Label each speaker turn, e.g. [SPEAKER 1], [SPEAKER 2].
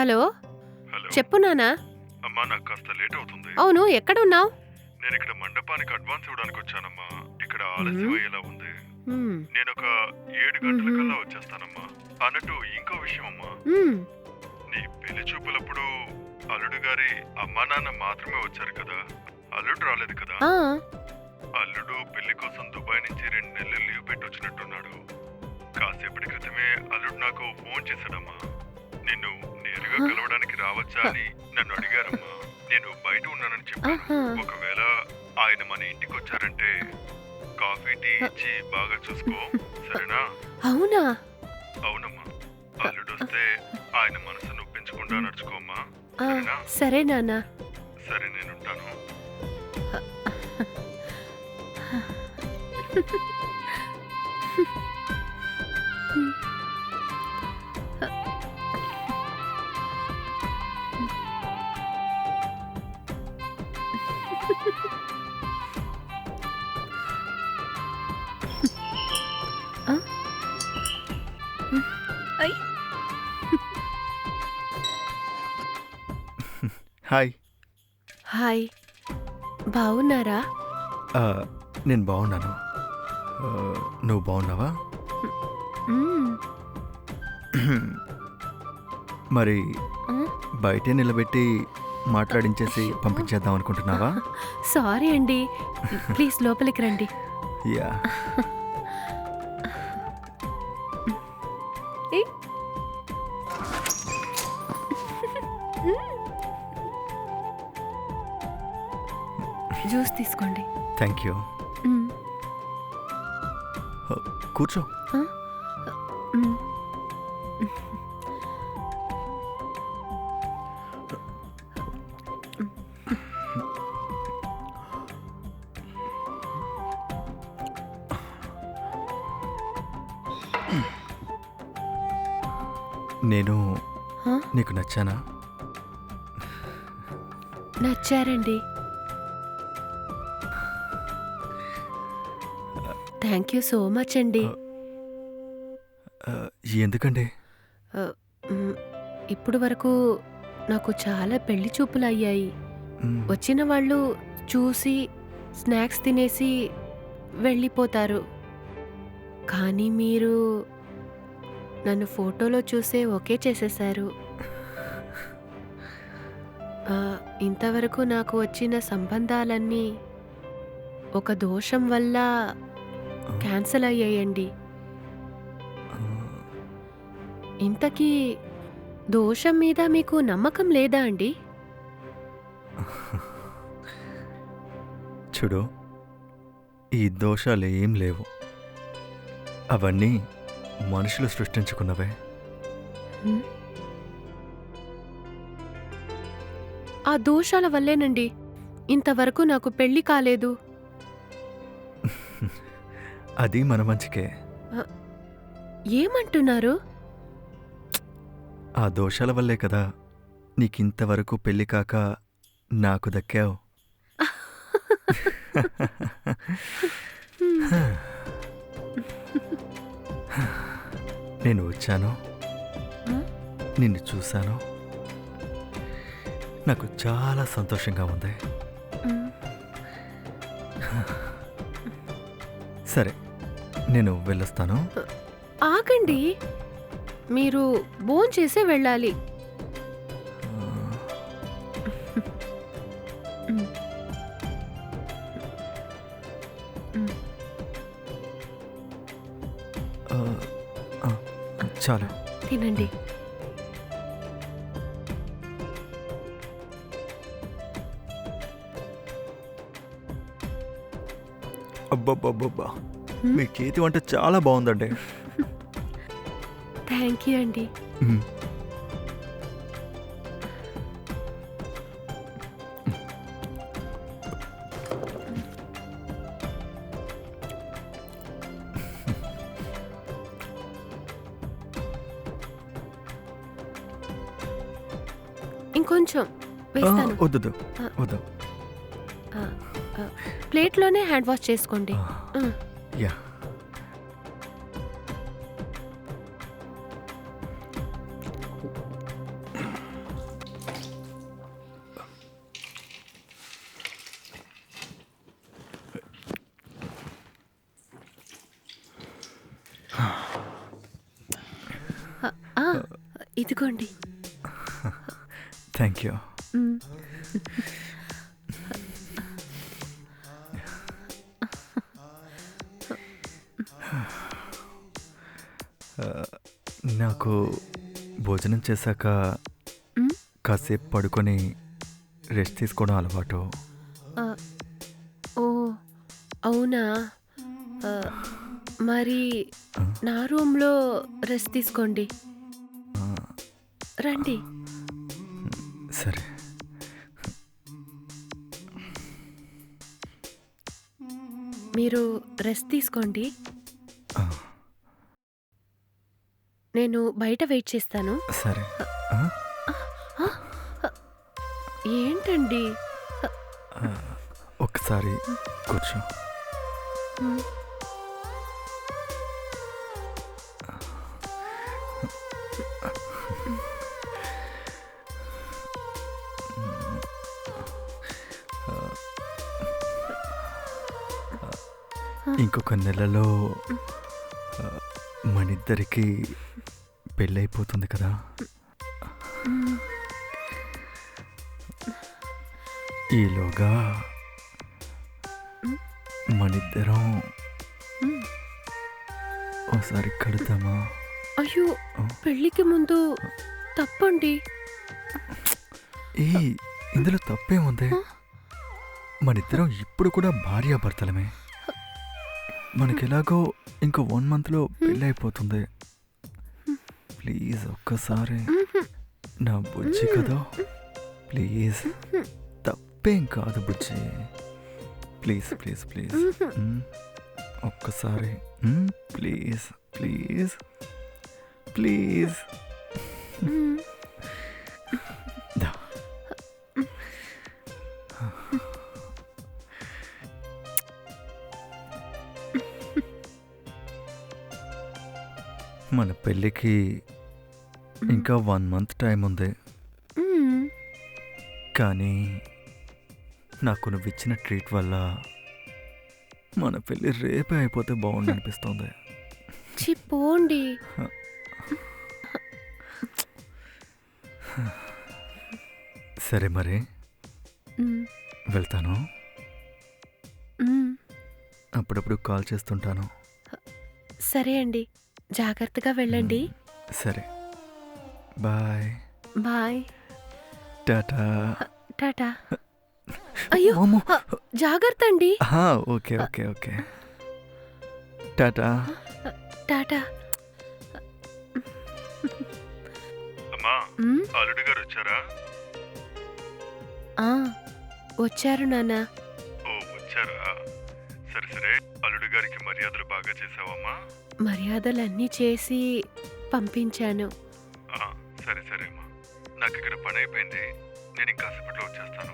[SPEAKER 1] Hello?
[SPEAKER 2] Hello.
[SPEAKER 1] చెప్పు నానా
[SPEAKER 2] అమ్మా నాకు కాస్త లేట్ అవుతుంది.
[SPEAKER 1] అవును ఎక్కడున్నావు?
[SPEAKER 2] నేను ఇక్కడ మండపానికి అడ్వాన్స్ ఇవ్వడానికి వచ్చానమ్మా. ఇక్కడ ఆలస్యం. అయ్యేలా ఉంది. నేను ఒక ఏడు. గంటలకల్లా వచ్చేస్తానమ్మా. అన్నట్టు ఇంకో విషయం అమ్మా. నీ పెళ్ళి చూపులప్పుడు అల్లుడు గారి అమ్మా నాన్న మాత్రమే వచ్చారు కదా. అల్లుడు రాలేదు కదా. అల్లుడు పెళ్ళి కోసం దుబాయ్ నుంచి రెండు నెలలు లీవ్ పెట్టి వచ్చినట్టున్నాడు కాసేపటి క్రితమే అల్లుడు నాకు ఫోన్ చేశాడమ్మా. కలవడానికి రావచ్చా అని నన్ను అడిగారమ్మా. నేను బయట ఉన్నానని చెప్పాను. ఒకవేళ ఆయన మన ఇంటికి వచ్చారంటే కాఫీ టీ ఇచ్చి బాగా చూసుకో. సరేనా?
[SPEAKER 1] అవునా?
[SPEAKER 2] అవునమ్మా. అల్లుడు వస్తే ఆయన మనసు నొప్పించకుండా నడుచుకోమ్మా.
[SPEAKER 1] ఆ,
[SPEAKER 2] సరేనా?
[SPEAKER 1] సరే నానా
[SPEAKER 2] సరే నేను ఉంటాను
[SPEAKER 3] హాయ్.
[SPEAKER 1] హాయ్. బాగున్నారా
[SPEAKER 3] ఆ, నేను బాగున్నాను ఆ, నువ్వు బాగున్నావా
[SPEAKER 1] మ్మ్.
[SPEAKER 3] మరి
[SPEAKER 1] ఆ?
[SPEAKER 3] బయటే నిలబెట్టి మాట్లాడించేసి పంపించేద్దాం అనుకుంటున్నావా
[SPEAKER 1] సారీ అండి. ప్లీజ్ లోపలికి రండి.
[SPEAKER 3] యా.
[SPEAKER 1] జ్యూస్ తీసుకోండి
[SPEAKER 3] థ్యాంక్ యూ. కూర్చో. నేను? నీకు నచ్చానా
[SPEAKER 1] నచ్చారండి థ్యాంక్ యూ సో మచ్ అండి.
[SPEAKER 3] ఆ, ఎందుకండి?
[SPEAKER 1] మ్మ్. ఇప్పుడు వరకు నాకు చాలా పెళ్ళి చూపులు అయ్యాయి.
[SPEAKER 3] మ్,
[SPEAKER 1] వచ్చిన వాళ్ళు చూసి స్నాక్స్ తినేసి వెళ్ళిపోతారు. కానీ మీరు నన్ను ఫోటోలో చూసే ఓకే చేసేశారు ఇంతవరకు నాకు వచ్చిన సంబంధాలన్నీ ఒక దోషం వల్ల క్యాన్సిల్ అయ్యాయండి. ఇంతకీ దోషం మీద మీకు నమ్మకం లేదా అండి?
[SPEAKER 3] చూడు ఈ దోషాలు ఏం లేవు. అవన్నీ మనుషులు సృష్టించుకున్నవే?
[SPEAKER 1] ఆ దోషాల వల్లేనండి. ఇంతవరకు నాకు పెళ్ళి కాలేదు.
[SPEAKER 3] అది మన మంచికే
[SPEAKER 1] ఏమంటున్నారు
[SPEAKER 3] ఆ దోషాల వల్లే కదా నీకింతవరకు పెళ్ళి కాక నాకు దక్కావు. నేను వచ్చాను? నిన్ను చూశాను నాకు చాలా సంతోషంగా ఉంది. సరే నేను వెళ్ళొస్తాను.
[SPEAKER 1] ఆగండి. మీరు బోన్ చేసే వెళ్ళాలి.
[SPEAKER 3] చాలు.
[SPEAKER 1] తినండి.
[SPEAKER 3] అబ్బబ్బబ్బబ్బా? మీ చేతి వంట చాలా బాగుందండి.
[SPEAKER 1] థ్యాంక్ యూ అండి. ఇంకొంచెం వేస్తాను.
[SPEAKER 3] వద్దు. వద్దు
[SPEAKER 1] ప్లేట్లోనే హ్యాండ్ వాష్ చేసుకోండి.
[SPEAKER 3] యా
[SPEAKER 1] ఆ, ఇదిగోండి.
[SPEAKER 3] థ్యాంక్ యూ నాకు భోజనం చేశాక? కాసేపు పడుకొని రెస్ట్ తీసుకోవడం అలవాటు.
[SPEAKER 1] ఓ అవునా? మరి నా రూమ్లో రెస్ట్ తీసుకోండి. రండి.
[SPEAKER 3] సరే.
[SPEAKER 1] మీరు రెస్ట్ తీసుకోండి. నేను బయట వెయిట్ చేస్తాను.
[SPEAKER 3] సరే.
[SPEAKER 1] ఏంటండి?
[SPEAKER 3] ఒకసారి కూర్చో. ఇంకొక నెలలో మనిద్దరికి పెళ్ళైపోతుంది కదా
[SPEAKER 1] మ్,
[SPEAKER 3] ఈలోగా మనిద్దరం. ఒకసారి కడతామా
[SPEAKER 1] అయ్యో. పెళ్ళికి ముందు తప్పండి
[SPEAKER 3] ఏ ఇందులో తప్పేముంది? మనిద్దరం ఇప్పుడు కూడా భార్యాభర్తలమే మనకెలాగో ఇంకో వన్ మంత్లో పెళ్ళైపోతుంది ప్లీజ్ ఒక్కసారి. నా బుజ్జి కదా? ప్లీజ్. తప్పేం కాదు బుజ్జి. Please please please. ఒక్కసారి. Please please. ప్లీజ్. మన పెళ్ళికి ఇంకా వన్ మంత్ టైం ఉంది. కానీ నాకు నువ్వు ఇచ్చిన ట్రీట్ వల్ల మన పెళ్ళి రేపే అయిపోతే బాగుండు అనిపిస్తుంది.
[SPEAKER 1] చి పోండి.
[SPEAKER 3] సరే మరి. వెళ్తాను. అప్పుడప్పుడు కాల్ చేస్తుంటాను.
[SPEAKER 1] సరే అండి. జాగ్రత్తగా వెళ్ళండి.
[SPEAKER 3] సరే. బాయ్.
[SPEAKER 1] బాయ్.
[SPEAKER 3] టాటా.
[SPEAKER 1] టాటా. అయ్యో
[SPEAKER 3] అమ్మో.
[SPEAKER 1] జాగ్రత్త అండి.
[SPEAKER 3] ఆహా, okay okay okay. Tata.
[SPEAKER 1] Tata.
[SPEAKER 2] అమ్మా
[SPEAKER 1] మ్,
[SPEAKER 2] అల్లుడు గారు వచ్చారా?
[SPEAKER 1] ఆ, వచ్చారు నాన్న.
[SPEAKER 2] ఓ వచ్చారా? సరే సరే. అల్లుడు గారికి మర్యాదలు బాగా చేసావమ్మా.
[SPEAKER 1] మర్యాదలన్నీ చేసి పంపించాను.
[SPEAKER 2] సరే సరే అమ్మా నాకు ఇక్కడ పని అయిపోయింది నేను ఇంకాసేపట్లో వచ్చేస్తాను.